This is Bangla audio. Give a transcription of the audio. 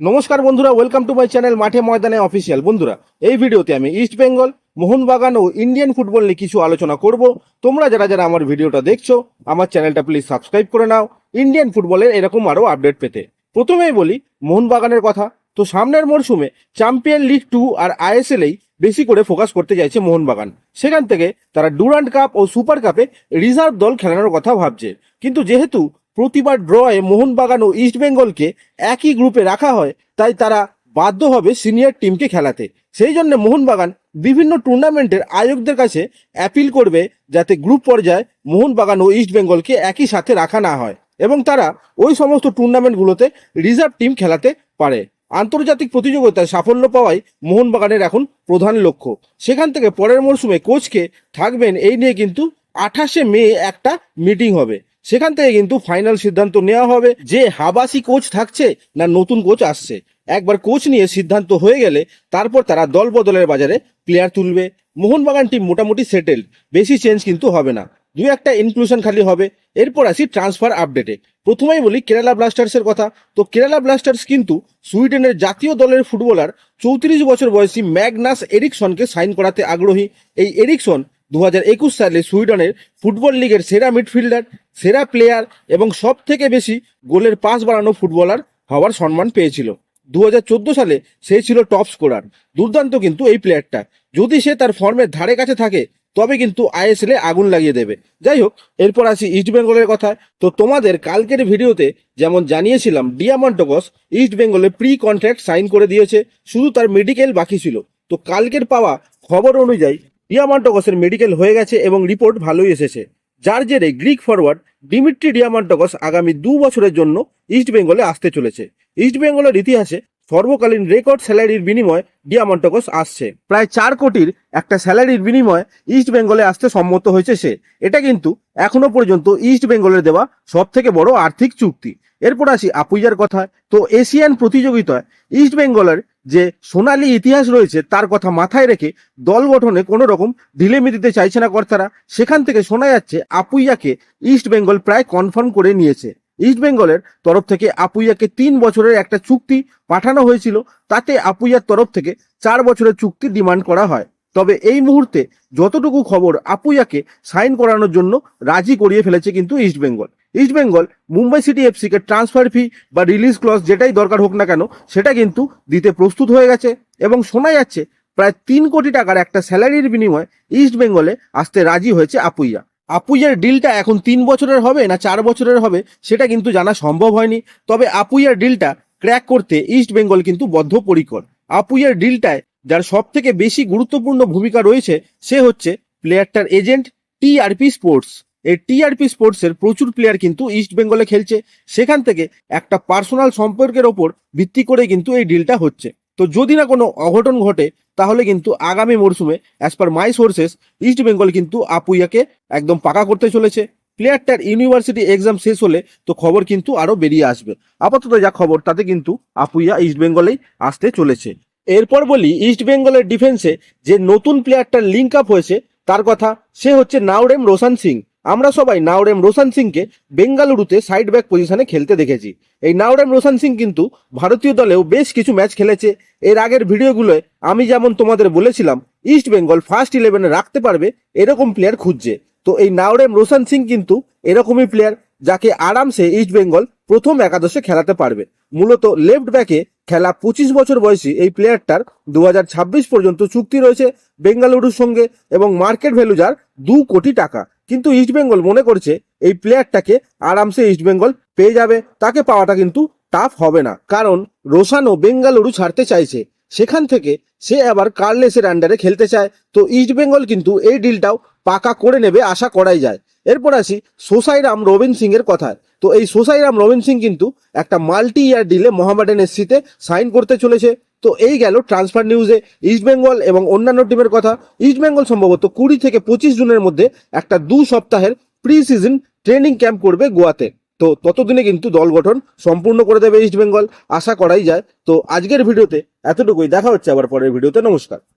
নমস্কার বন্ধুরা ওয়েলকাম টু মাই চ্যানেল মাঠে ময়দানে অফিসিয়াল বন্ধুরা, এই ভিডিওতে আমি ইস্ট বেঙ্গল মোহনবাগান ও ইন্ডিয়ান ফুটবল নিয়ে কিছু আলোচনা করব। তোমরা যারা যারা আমার ভিডিওটা দেখছ, আমার চ্যানেলটা প্লিজ সাবস্ক্রাইব করে নাও। ইন্ডিয়ান ফুটবলের এরকম আরও আপডেট পেতে। প্রথমেই বলি, মোহনবাগানের কথা। তো সামনের মরশুমে চ্যাম্পিয়ন লিগ টু আর আইএসএলেই বেশি করে ফোকাস করতে চাইছে মোহনবাগান। সেখান থেকে তারা ডুরান্ট কাপ ও সুপার কাপে রিজার্ভ দল খেলানোর কথা ভাবছে। কিন্তু যেহেতু প্রতিবার ড্রয়ে মোহনবাগান ও ইস্ট বেঙ্গলকে একই গ্রুপে রাখা হয়, তাই তারা বাধ্য হবে সিনিয়র টিমকে খেলাতে। সেই জন্য মোহনবাগান বিভিন্ন টুর্নামেন্টের আয়োগদের কাছে অ্যাপিল করবে যাতে গ্রুপ পর্যায়ে মোহনবাগান ও ইস্ট বেঙ্গলকে একই সাথে রাখা না হয় এবং তারা ওই সমস্ত টুর্নামেন্টগুলোতে রিজার্ভ টিম খেলাতে পারে। আন্তর্জাতিক প্রতিযোগিতায় সাফল্য পাওয়াই মোহনবাগানের এখন প্রধান লক্ষ্য। সেখান থেকে পরের মরশুমে কোচকে থাকবেন, এই নিয়ে কিন্তু আঠাশে মে একটা মিটিং হবে। সেখান থেকে কিন্তু ফাইনাল সিদ্ধান্ত নেওয়া হবে যে হাবাসি কোচ থাকছে না নতুন কোচ আসছে। একবার কোচ নিয়ে সিদ্ধান্ত হয়ে গেলে তারপর তারা দল বদলের বাজারে প্লেয়ার তুলবে। মোহনবাগান টিম মোটামুটি সেটেলড বেশি চেঞ্জ কিন্তু হবে না। দু একটা ইনক্লুশন খালি হবে। এরপর আসি ট্রান্সফার আপডেটে প্রথমেই বলি কেরালা ব্লাস্টার্সের কথা। তো কেরালা ব্লাস্টার্স কিন্তু সুইডেনের জাতীয় দলের ফুটবলার চৌত্রিশ বছর বয়সী ম্যাগনাস এরিকসনকে সাইন করাতে আগ্রহী। এই এরিকসন দু হাজার একুশ সালে সুইডেনের ফুটবল লিগের সেরা মিডফিল্ডার সেরা প্লেয়ার এবং সব থেকে বেশি গোলের পাস বাড়ানো ফুটবলার হওয়ার সম্মান পেয়েছিল। দু হাজার চোদ্দ সালে সে ছিল টপ স্কোরার দুর্দান্ত কিন্তু এই প্লেয়ারটা যদি সে তার ফর্মের ধারে কাছে থাকে, তবে কিন্তু আইএসএল এ আগুন লাগিয়ে দেবে। যাই হোক, এরপর আসি ইস্ট বেঙ্গলের কথায়। তো তোমাদের কালকের ভিডিওতে যেমন জানিয়েছিলাম ডিয়ামন্টগস ইস্ট বেঙ্গলে প্রি কন্ট্রাক্ট সাইন করে দিয়েছে। শুধু তার মেডিকেল বাকি ছিল। তো কালকের পাওয়া খবর অনুযায়ী ডিয়ামন্টগসের মেডিকেল হয়ে গেছে এবং রিপোর্ট ভালোই এসেছে। যার জেরে গ্রিক ফরওয়ার্ড ডিমিট্রি ডিয়ামান্টগস আগামী দু বছরের জন্য ইস্ট বেঙ্গলে আসতে চলেছে। ইস্ট বেঙ্গলের ইতিহাসে সর্বকালীন রেকর্ড স্যালারির বিনিময়ে ডিয়ামান্টগস আসছে। প্রায় চার কোটির একটা স্যালারির বিনিময়ে ইস্ট বেঙ্গলে আসতে সম্মত হয়েছে সে। এটা কিন্তু এখনও পর্যন্ত ইস্ট বেঙ্গলের দেওয়া সব থেকে বড় আর্থিক চুক্তি। এরপর আসি আপুইয়ার কথায়। তো এশিয়ান প্রতিযোগিতায় ইস্ট বেঙ্গলের যে সোনালী ইতিহাস রয়েছে, তার কথা মাথায় রেখে দল গঠনে কোনো রকম ঢিলেমি দিতে চাইছে না কর্তারা। সেখান থেকে শোনা যাচ্ছে, আপুইয়াকে ইস্ট বেঙ্গল প্রায় কনফার্ম করে নিয়েছে। ইস্ট বেঙ্গলের তরফ থেকে আপুইয়াকে তিন বছরের একটা চুক্তি পাঠানো হয়েছিল। তাতে আপুইয়ার তরফ থেকে চার বছরের চুক্তি ডিমান্ড করা হয়। তবে এই মুহূর্তে যতটুকু খবর আপুইয়াকে সাইন করানোর জন্য রাজি করিয়ে ফেলেছে কিন্তু ইস্ট বেঙ্গল ইস্ট বেঙ্গল মুম্বাই সিটি এফসিকে ট্রান্সফার ফি বা রিলিজ ক্লজ যেটাই দরকার হোক না কেন, সেটা কিন্তু দিতে প্রস্তুত হয়ে গেছে এবং শোনা যাচ্ছে প্রায় তিন কোটি টাকার একটা স্যালারির বিনিময়ে ইস্ট বেঙ্গলে আসতে রাজি হয়েছে আপুইয়া। আপুইয়ার ডিলটা এখন তিন বছরের হবে না চার বছরের হবে সেটা কিন্তু জানা সম্ভব হয়নি, তবে আপুইয়ার ডিলটা ক্র্যাক করতে ইস্ট বেঙ্গল কিন্তু বদ্ধপরিকর। আপুইয়ার ডিলটায় যার সব থেকে বেশি গুরুত্বপূর্ণ ভূমিকা রয়েছে, সে হচ্ছে প্লেয়ারটার এজেন্ট টিআরপি স্পোর্টস। এই টিআরপি স্পোর্টসের প্রচুর প্লেয়ার কিন্তু ইস্ট বেঙ্গলে খেলছে। সেখান থেকে একটা পার্সোনাল সম্পর্কের ওপর ভিত্তি করে কিন্তু এই ডিলটা হচ্ছে। তো যদি না কোনো অঘটন ঘটে, তাহলে কিন্তু আগামী মরশুমে as per my sources East Bengal কিন্তু আপুইয়াকে একদম পাকা করতে চলেছে। প্লেয়ারটার ইউনিভার্সিটি এক্সাম শেষ হলে তো খবর কিন্তু আরও বেরিয়ে আসবে। আপাতত যা খবর, তাতে কিন্তু আপুইয়া ইস্ট বেঙ্গলেই আসতে চলেছে। এরপর বলি ইস্ট বেঙ্গলের ডিফেন্সে যে নতুন প্লেয়ারটার লিঙ্ক আপ হয়েছে, তার কথা সে হচ্ছে নাওরেম রোশান সিং আমরা সবাই নাওরেম রোশান সিংকে বেঙ্গালুরুতে সাইড ব্যাক পজিশনে খেলতে দেখেছি। এই নাওরেম রোশান সিং কিন্তু ভারতীয় দলেও বেশ কিছু ম্যাচ খেলেছে। এর আগের ভিডিওগুলোয় আমি যেমন তোমাদের বলেছিলাম ইস্ট বেঙ্গল ফার্স্ট ইলেভেনে রাখতে পারবে, এরকম প্লেয়ার খুঁজছে। তো এই নাওরেম রোশান সিং কিন্তু এরকমই প্লেয়ার যাকে আরামসে ইস্ট বেঙ্গল প্রথম একাদশে খেলাতে পারবে। মূলত লেফট ব্যাকে খেলা পঁচিশ বছর বয়সী এই প্লেয়ারটার দু হাজার ছাব্বিশ পর্যন্ত চুক্তি রয়েছে বেঙ্গালুরুর সঙ্গে এবং মার্কেট ভ্যালু যার দু কোটি টাকা। কিন্তু ইস্ট বেঙ্গল মনে করছে এই প্লেয়ারটাকে আরামসে ইস্ট বেঙ্গল পেয়ে যাবে। তাকে পাওয়াটা কিন্তু টাফ হবে না। কারণ রোশানও বেঙ্গালুরু ছাড়তে চাইছে। সেখান থেকে সে আবার কার্লেসের আন্ডারে খেলতে চায়। তো ইস্ট বেঙ্গল কিন্তু এই ডিলটাও পাকা করে নেবে আশা করাই যায়। এরপর আসি সোসাইরাম রবিন সিং এর কথায়। তো এই সোসাইরাম রবিন সিং কিন্তু একটা মাল্টি ইয়ার ডিলে মোহামেডান এসসিতে সাইন করতে চলেছে। তো এই গেল ট্রান্সফার নিউজে ইস্ট বেঙ্গল এবং অন্যান্য টিমের কথা। ইস্ট বেঙ্গল সম্ভবত কুড়ি থেকে পঁচিশ জুনের মধ্যে একটা দু সপ্তাহের প্রি সিজন ট্রেনিং ক্যাম্প করবে গোয়াতে। তো ততদিনে কিন্তু দল গঠন সম্পূর্ণ করে দেবে ইস্ট বেঙ্গল। আশা করাই যায়। তো আজকের ভিডিওতে এতটুকুই। দেখা হচ্ছে আবার পরের ভিডিওতে। নমস্কার।